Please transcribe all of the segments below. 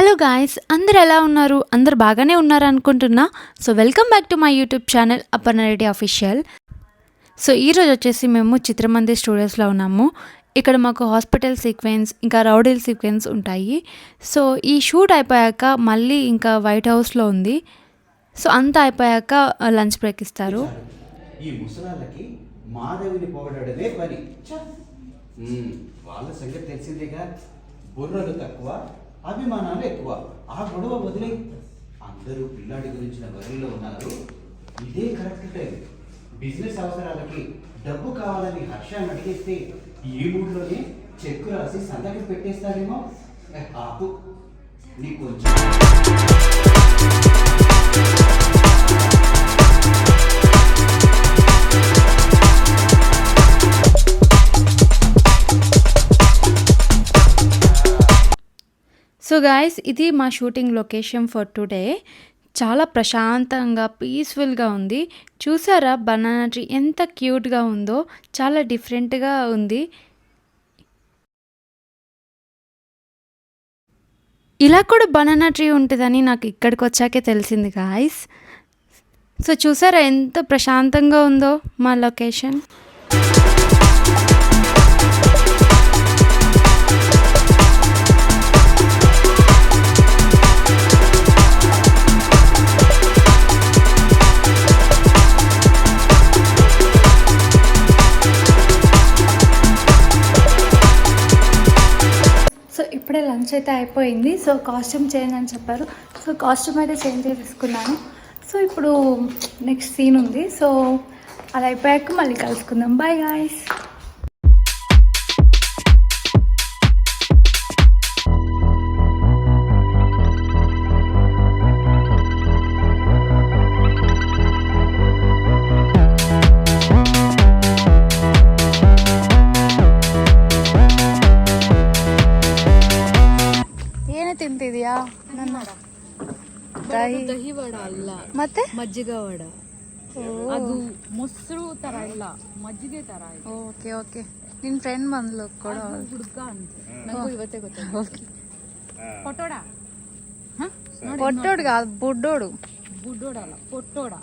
Hello guys అందరు ఎలా ఉన్నారు? అందరు బాగానే ఉన్నారు అనుకుంటున్నా? So welcome back to my YouTube channel Aparna Reddy official. So ఈరోజు వచ్చేసి మేము చిత్రమంది స్టూడియోస్లో ఉన్నాము. ఇక్కడ మాకు హాస్పిటల్ సీక్వెన్స్ ఇంకా రౌడీల్ సీక్వెన్స్ ఉంటాయి. సో ఈ షూట్ అయిపోయాక మళ్ళీ ఇంకా వైట్ హౌస్లో ఉంది. సో అంతా అయిపోయాక లంచ్ బ్రేక్ ఇస్తారు. ఈ ముసలాళ్ళకి మాధవిని పొగడమే పని. వాళ్ళ సంగతి తెలిసిందేగా? బుర్రలు తక్కువ. అభిమానాలు ఎక్కువ. ఆ గొడవ వదిలే అందరూ పిల్లాడి గురించిన వరిలో ఉన్నారు. ఇదే కరెక్ట్ టైం. బిజినెస్ అవసరాలకి డబ్బు కావాలని హర్షాన్ని అడిగేస్తే ఈ మూడ్లోనే చెక్కు రాసి సంతకం పెట్టేస్తాడేమో. ఆపు. నీకు కొంచెం సో గాయస్ ఇది మా షూటింగ్ లొకేషన్ ఫర్ టుడే చాలా ప్రశాంతంగా పీస్ఫుల్గా ఉంది. చూసారా బనానా ట్రీ ఎంత క్యూట్గా ఉందో చాలా డిఫరెంట్గా ఉంది. ఇలా కూడా బనానా ట్రీ ఉంటుందని నాకు ఇక్కడికి వచ్చాకే తెలిసింది గాయస్ సో చూసారా ఎంత ప్రశాంతంగా ఉందో మా లొకేషన్ సో ఇప్పుడే లంచ్ అయితే అయిపోయింది. సో కాస్ట్యూమ్ చేంజ్ అని చెప్పారు. సో కాస్ట్యూమ్ అయితే చేంజ్ చేసుకున్నాను. సో ఇప్పుడు నెక్స్ట్ సీన్ ఉంది. సో అది అయిపోయాక మళ్ళీ కలుసుకుందాం. బాయ్ గాయస్ ಏನೇ ತಿಂತಿದ್ಯಾ ನನ್ನ ದಹಿ ದಹಿ ವಡ ಅಲ್ಲ ಮತ್ತೆ ಮಜ್ಜಿಗೆ ವಡ ಅದು ಮೊಸರು ತರ ಇಲ್ಲ ಮಜ್ಜಿಗೆ ತರ ಇದೆ ಓಕೆ ಓಕೆ ನಿನ್ನ ಫ್ರೆಂಡ್ ಬಂದ್ಲು ಕೊಡೋ ಅದು ಹುಡ್ಗ ಅಂತ ನಂಗೂ ಇವತ್ತೇ ಗೊತ್ತಾಯ್ತು ಪಟೋಡ పొట్టోడు కాదు బుడ్డోడు ಬುಡ್ಡೋಡ ಅಲ್ಲ ಪೊಟ್ಟೋಡ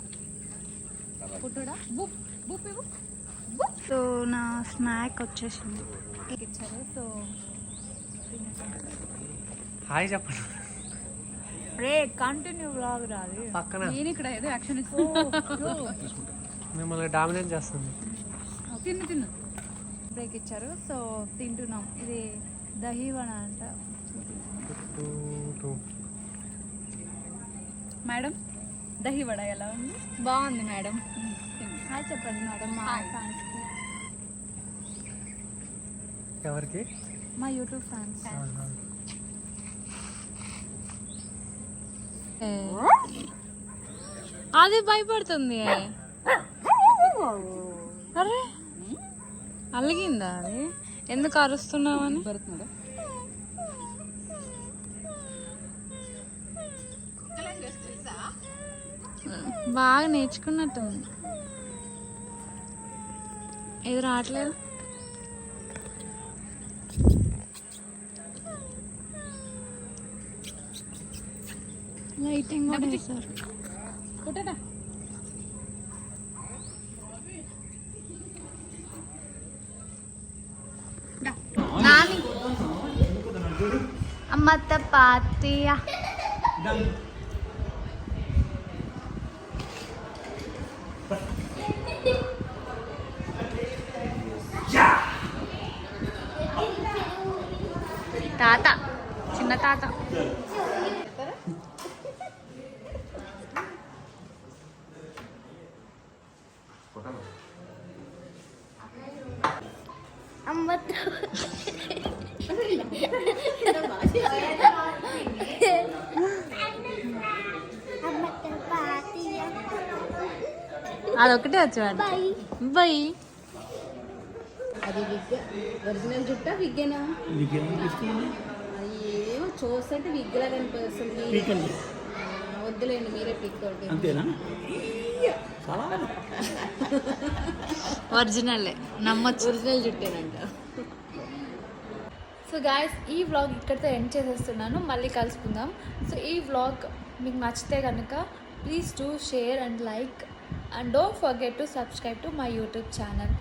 ಪೊಟ್ಟೋಡ ಬುಪ್ ಬುಪ್ ಇವು సో నా స్నాక్ వచ్చేసింది ఇచ్చారు సో హాయ్ చెప్పండి. రే కంటిన్యూ వ్లాగ్ రాదు పక్కన. నేను ఇక్కడ ఏదో యాక్షన్ మిమ్మల్ని డామినేట్ చేస్తుంది. తిన్ను తిన్ను బ్రేక్ ఇచ్చారు. సో తింటున్నాం. ఇది దహీ వడ అంట. మేడం దహి వడ ఎలా ఉంది? బాగుంది మేడం. హాయ్ చెప్పండి మేడం. మా Hi. ఫ్యాన్స్కి ఎవరికి? మా యూట్యూబ్ ఫ్యాన్స్. అది భయపడుతుంది. అరే. అలిగిందా అది? ఎందుకు అరుస్తున్నావని? బరుతున్నాడు బాగా నేర్చుకున్నట్టుంది. ఇది రావట్లేదు. ലൈറ്റ് എങ്ങോട്ടാണ് സാർ കൂട്ടട്ടാ അമ്മത്തെ പാത്തിയ താത്ത ചിന്ന താത്ത అమ్మత్త అదొకటే వచ్చాడు బై అది విగ్ ఒరిజినల్ జుట్ట విగ్గేనా అది ఏమో చూస్తుంటే విగ్ లాగా అనిపిస్తుంది ఆ, వద్దులేండి మీరే పిక్ అంతేనా? ఒరిజినల్ నమ్మొచ్చు. ఒరిజినల్ జుట్టేనంట. సో గాయస్ ఈ వ్లాగ్ ఇక్కడితో ఎండ్ చేసేస్తున్నాను మళ్ళీ కలుసుకుందాం. సో ఈ వ్లాగ్ మీకు నచ్చితే కనుక please do share and like and don't forget to subscribe to my YouTube channel